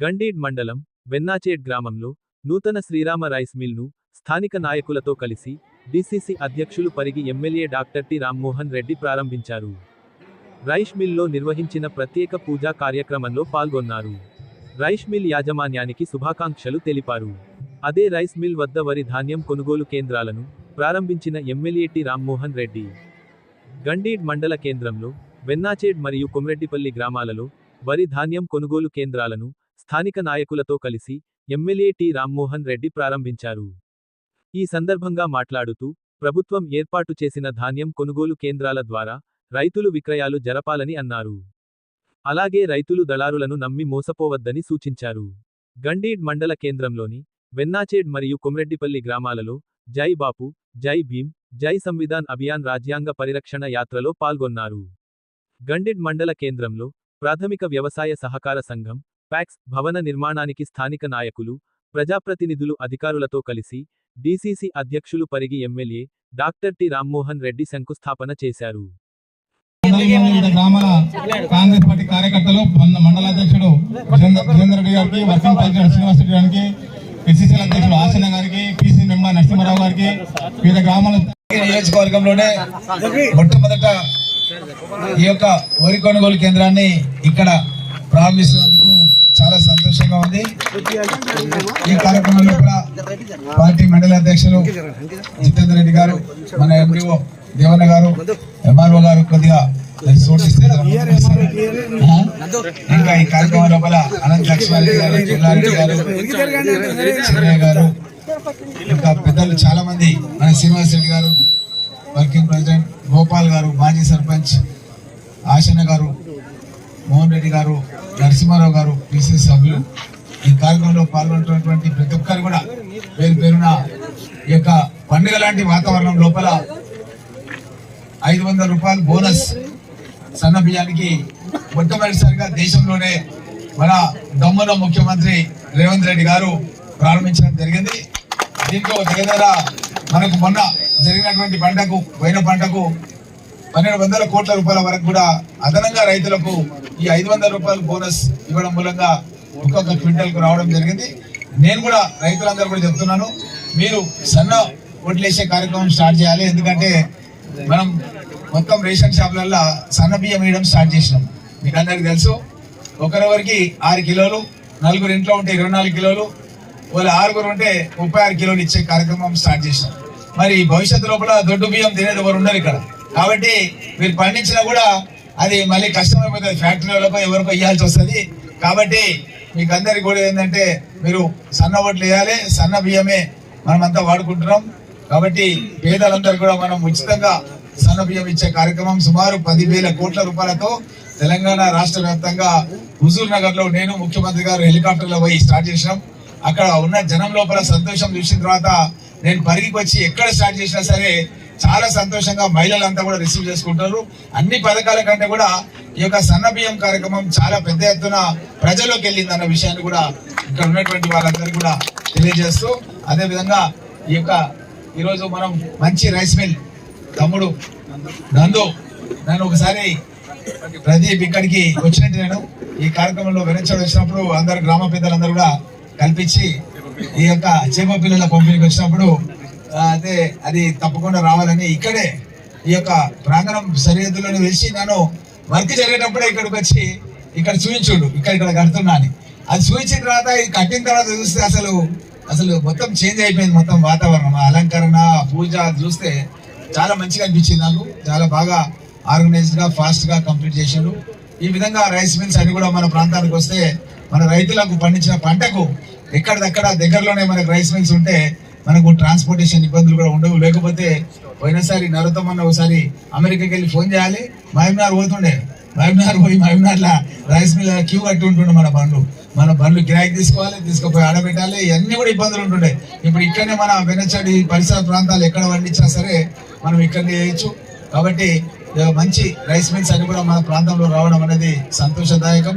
గండీడ్ మండలం వెన్నాచేడ్ గ్రామంలో నూతన శ్రీరామ రైస్ మిల్ను స్థానిక నాయకులతో కలిసి డిసిసి అధ్యక్షులు Parigi MLA doctor T Rammohan Reddy ప్రారంభించారు. రైస్ మిల్లో నిర్వహించిన ప్రత్యేక పూజా కార్యక్రమంలో పాల్గొన్నారు. రైస్ మిల్ యాజమాన్యానికి శుభాకాంక్షలు తెలిపారు. అదే రైస్ మిల్ వద్ద వరి ధాన్యం కొనుగోలు కేంద్రాలను ప్రారంభించిన ఎమ్మెల్యే టి రామ్మోహన్ రెడ్డి. గండీడ్ మండల కేంద్రంలో వెన్నాచేడ్ మరియు కొమ్రెడ్డిపల్లి గ్రామాలలో వరి ధాన్యం కొనుగోలు కేంద్రాలను స్థానిక నాయకులతో కలిసి ఎమ్మెల్యే టి. రామ్మోహన్ రెడ్డి ప్రారంభించారు. ఈ సందర్భంగా మాట్లాడుతూ ప్రభుత్వం ఏర్పాటు చేసిన ధాన్యం కొనుగోలు కేంద్రాల ద్వారా రైతులు విక్రయాలు జరపాలని అన్నారు. అలాగే రైతులు దళారులను నమ్మి మోసపోవద్దని సూచించారు. గండీడ్ మండల కేంద్రంలోని వెన్నాచేడ్ మరియు కొమ్రెడ్డిపల్లి గ్రామాలలో జై బాపు జై భీమ్ జై సంవిధాన్ అభియాన్ రాజ్యాంగ పరిరక్షణ యాత్రలో పాల్గొన్నారు. గండిడ్ మండల కేంద్రంలో ప్రాథమిక వ్యవసాయ సహకార సంఘం ప్యాక్స్ భవన నిర్మాణానికి స్థానిక నాయకులు ప్రజాప్రతినిధులు అధికారులతో కలిసి డీసీసీ అధ్యక్షులు Parigi MLA doctor T Rammohan Reddy శంకుస్థాపన చేశారు. గ్రామాల కాంగ్రెస్ పార్టీ కార్యకర్తలు మండల అధ్యక్షుడు విజేంద్ర రెడ్డి గారికి వర్కింగ్ ప్రెసిడెంట్ శ్రీనివాస్ రెడ్డి గారికి పిసిసిఎల్ అధ్యక్షుడు ఆసన గారికి పిసి మెంబర్ నరసింహారావు గారికి వివిధ గ్రామాల నియోజకవర్గంలోనే మొట్టమొదట ఈ యొక్క వరి కొనుగోలు కేంద్రాన్ని ఇక్కడ ప్రారంభిస్తున్నందుకు చాలా సంతోషంగా ఉంది. ఈ కార్యక్రమంలో కూడా పార్టీ మండల అధ్యక్షులు జితేందర్ రెడ్డి గారు మన ఎండిఓ దేవన్న గారు ఎంఆర్ఓ గారు కొద్దిగా ఇంకా ఈ కార్యక్రమం లోపల అనంత లక్ష్మారెడ్డి గారు జిల్లారెడ్డి గారు చిన్నయ్య గారు ఇంకా పెద్దలు చాలా మంది మన శ్రీనివాస్ రెడ్డి గారు వర్కింగ్ ప్రెసిడెంట్ గోపాల్ గారు మాజీ సర్పంచ్ ఆశన్న గారు మోహన్ రెడ్డి గారు నరసింహారావు గారు పిసిసి సభ్యులు. ఈ కార్యక్రమంలో పాల్గొంటున్నటువంటి ప్రతి ఒక్కరు కూడా పేరు పేరున ఈ యొక్క పండుగ లాంటి వాతావరణం లోపల ఐదు వందల రూపాయలు బోనస్ సన్న బియ్యానికి మొట్టమొదటిసారిగా దేశంలోనే మన దమ్మున ముఖ్యమంత్రి రేవంత్ రెడ్డి గారు ప్రారంభించడం జరిగింది. దీంట్లో దగ్గర మనకు మొన్న జరిగినటువంటి పంటకు పోయిన పంటకు పన్నెండు వందల కోట్ల రూపాయల వరకు కూడా అదనంగా రైతులకు ఈ ఐదు వందల రూపాయల బోనస్ ఇవ్వడం మూలంగా ఒక్కొక్క క్వింటల్కు రావడం జరిగింది. నేను కూడా రైతులందరూ కూడా చెప్తున్నాను మీరు సన్న ఓట్లేసే కార్యక్రమం స్టార్ట్ చేయాలి. ఎందుకంటే మనం మొత్తం రేషన్ షాపులల్లో సన్న బియ్యం వేయడం స్టార్ట్ చేసినాం. మీకు అందరికి తెలుసు ఒకరెవరికి ఆరు కిలోలు నలుగురు ఇంట్లో ఉంటే ఇరవై నాలుగు కిలోలు వాళ్ళు ఆరుగురు ఉంటే ముప్పై ఆరు కిలోలు ఇచ్చే కార్యక్రమం స్టార్ట్ చేసినాం. మరి భవిష్యత్తు లోపల దొడ్డు బియ్యం తినేది ఎవరు ఉన్నారు ఇక్కడ. కాబట్టి మీరు పండించినా కూడా అది మళ్ళీ కష్టమైపోతుంది. ఫ్యాక్టరీలకు ఎవరికో ఇవ్వాల్సి వస్తుంది. కాబట్టి మీకు అందరికి కూడా ఏంటంటే మీరు సన్న ఓట్లు వేయాలి సన్న బియ్యమే మనమంతా వాడుకుంటున్నాం. కాబట్టి పేదలందరూ కూడా మనం ఉచితంగా సన్న బియ్యం ఇచ్చే కార్యక్రమం సుమారు పదివేల కోట్ల రూపాయలతో తెలంగాణ రాష్ట్ర వ్యాప్తంగా హుజూర్ నగర్లో నేను ముఖ్యమంత్రి గారు హెలికాప్టర్లో పోయి స్టార్ట్ చేసినాం. అక్కడ ఉన్న జనం లోపల సంతోషం చూసిన తర్వాత నేను పరిగికి వచ్చి ఎక్కడ స్టార్ట్ చేసినా సరే చాలా సంతోషంగా మహిళలంతా కూడా రిసీవ్ చేసుకుంటారు. అన్ని పథకాల కంటే కూడా ఈ యొక్క సన్న బియ్యం కార్యక్రమం చాలా పెద్ద ఎత్తున ప్రజల్లోకి వెళ్ళింది అన్న విషయాన్ని కూడా ఇక్కడ ఉన్నటువంటి వాళ్ళందరికీ కూడా తెలియజేస్తూ అదేవిధంగా ఈ యొక్క ఈరోజు మనం మంచి రైస్ మిల్ తమ్ముడు నందు నన్ను ఒకసారి ప్రదీప్ ఇక్కడికి వచ్చినట్టు నేను ఈ కార్యక్రమంలో వెనచడు వచ్చినప్పుడు అందరు గ్రామ పెద్దలందరూ కూడా కల్పించి ఈ యొక్క చేప పిల్లల పంపిణీకి వచ్చినప్పుడు అయితే అదే అది తప్పకుండా రావాలని ఇక్కడే ఈ యొక్క ప్రాంగణం సరిహద్దులను వేసి నన్ను వర్క్ జరిగేటప్పుడే ఇక్కడికి వచ్చి ఇక్కడ చూపించుడు ఇక్కడ ఇక్కడ కడుతున్నాను అది చూపించిన తర్వాత ఇది కట్టిన తర్వాత చూస్తే అసలు అసలు మొత్తం చేంజ్ అయిపోయింది మొత్తం వాతావరణం. అలంకరణ పూజ చూస్తే చాలా మంచిగా అనిపించింది నాకు. చాలా బాగా ఆర్గనైజ్డ్గా ఫాస్ట్గా కంప్లీట్ చేశాడు ఈ విధంగా రైస్ మిల్స్ అన్ని కూడా మన ప్రాంతానికి వస్తే మన రైతులకు పండించిన పంటకు ఎక్కడిదక్కడ దగ్గరలోనే మనకు రైస్ మిల్స్ ఉంటే మనకు ట్రాన్స్పోర్టేషన్ ఇబ్బందులు కూడా ఉండవు. లేకపోతే పోయినసారి నరోత్తమన్న ఒకసారి అమెరికాకి వెళ్ళి ఫోన్ చేయాలి. మహబూబ్నగర్ పోతుండే. మహబూబ్నగర్ పోయి మహబూబ్నగర్లో రైస్ మిల్ క్యూ కట్టి ఉంటుండే మన బండ్లు. మన బండ్లు కిరాయికి తీసుకోవాలి తీసుకుపోయి ఆడబెట్టాలి. ఇవన్నీ కూడా ఇబ్బందులు ఉంటుండే. ఇప్పుడు ఇక్కడనే మన వెనచడి పరిసర ప్రాంతాలు ఎక్కడ పండించినా సరే మనం ఇక్కడనే చేయొచ్చు. కాబట్టి మంచి రైస్ మిల్స్ అన్ని కూడా మన ప్రాంతంలో రావడం అనేది సంతోషదాయకం.